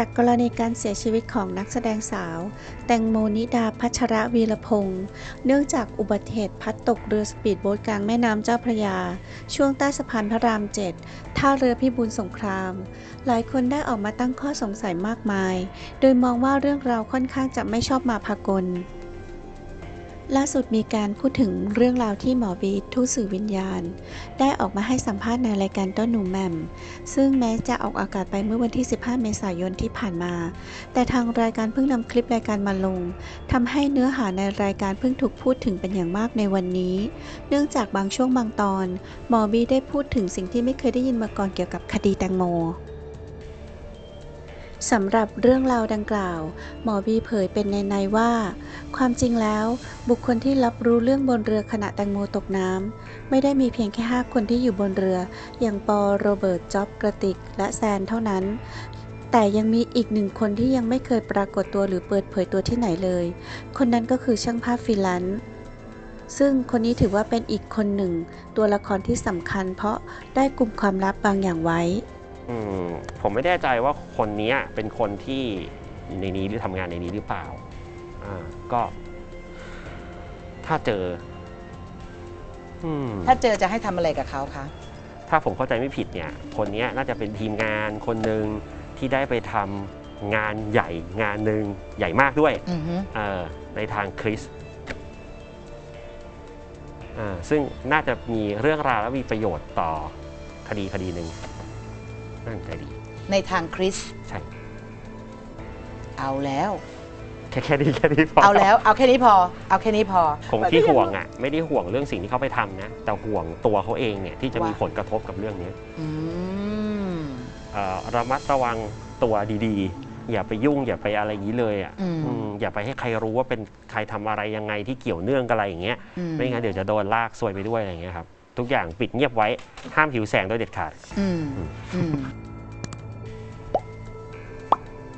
จากกรณีการเสียชีวิตของนักแสดงสาว แตงโมนิดาพัชระวีรพงศ์เนื่องจากอุบัติเหตุพัดตกเรือสปีดโบ๊ทกลางแม่น้ำเจ้าพระยา ช่วงใต้สะพานพระรามเจ็ดท่าเรือพิบูลสงคราม หลายคนได้ออกมาตั้งข้อสงสัยมากมาย โดยมองว่าเรื่องราวค่อนข้างจะไม่ชอบมาพากล ล่าสุดมีการพูดถึงเรื่องราวที่หมอบีทูตสื่อวิญญาณ ได้ออกมาให้สัมภาษณ์ในรายการต้นหนูแหม่มซึ่งแม้จะออกอากาศไปเมื่อวันที่ 15 เมษายนที่ผ่านมา แต่ทางรายการเพิ่งนำคลิปรายการมาลงทำให้เนื้อหาในรายการเพิ่งถูกพูดถึงเป็นอย่างมากในวันนี้ เนื่องจากบางช่วงบางตอน หมอบีได้พูดถึงสิ่งที่ไม่เคยได้ยินมาก่อนเกี่ยวกับคดีแตงโม สำหรับเรื่องราวดังกล่าว หมอบีเผยเป็นในในว่า ความจริงแล้วบุคคลที่รับรู้เรื่องบนเรือขณะแตงโมตกน้ำไม่ได้มีเพียงแค่ 5 คนที่อยู่บนเรือ อย่างปอโรเบิร์ตจ็อบกระติก และแซนเท่านั้น แต่ยังมีอีกหนึ่งคนที่ยังไม่เคยปรากฏตัวหรือเปิดเผยตัวที่ไหนเลย คนนั้นก็คือช่างภาพฟรีแลนซึ่งคนนี้ถือว่าเป็นอีกคนหนึ่ง ตัวละครที่สำคัญเพราะได้กลุ่มความลับบางอย่างไว้ อืมผมไม่แน่ใจว่าคนเนี้ยเป็นคนที่ในนี้หรือทำงานในนี้หรือเปล่า อ่า ก็ ถ้าเจอ อืม ถ้าเจอจะให้ทำอะไรกับเขาคะ ถ้าผมเข้าใจไม่ผิดเนี่ย คนเนี้ยน่าจะเป็นทีมงานคนหนึ่งที่ได้ไปทำงานใหญ่งานหนึ่งใหญ่มากด้วย อือฮึเอ่อในทางคริสต์อ่าซึ่งน่าจะมีเรื่องราวและมีประโยชน์ต่อคดีคดีหนึ่ง น่าสนใจดี ในทางคริสใช่เอาแล้ว แค่แค่นี้แค่นี้พอเอาแล้ว เอาแค่นี้พอ เอาแค่นี้พอ ผมที่ห่วงอะ ไม่ได้ห่วงเรื่องสิ่งที่เขาไปทำนะ แต่ห่วงตัวเขาเองเนี่ยที่จะมีว่า ผลกระทบกับเรื่องนี้อืมเอ่อระมัดระวังตัวดีๆ อย่าไปยุ่งอย่าไปอะไรอย่างนี้เลยอะอืมอืมอย่าไปให้ใครรู้ว่าเป็นใครทำอะไรยังไงที่เกี่ยวเนื่องกับอะไรอย่างเงี้ย อืมไม่งั้นเดี๋ยวจะโดนลากซวยไปด้วยอะไรอย่างเงี้ยครับ ทุกอย่างปิดเงียบไว้ห้ามหิวแสงโดยเด็ดขาด อืมอืมอืม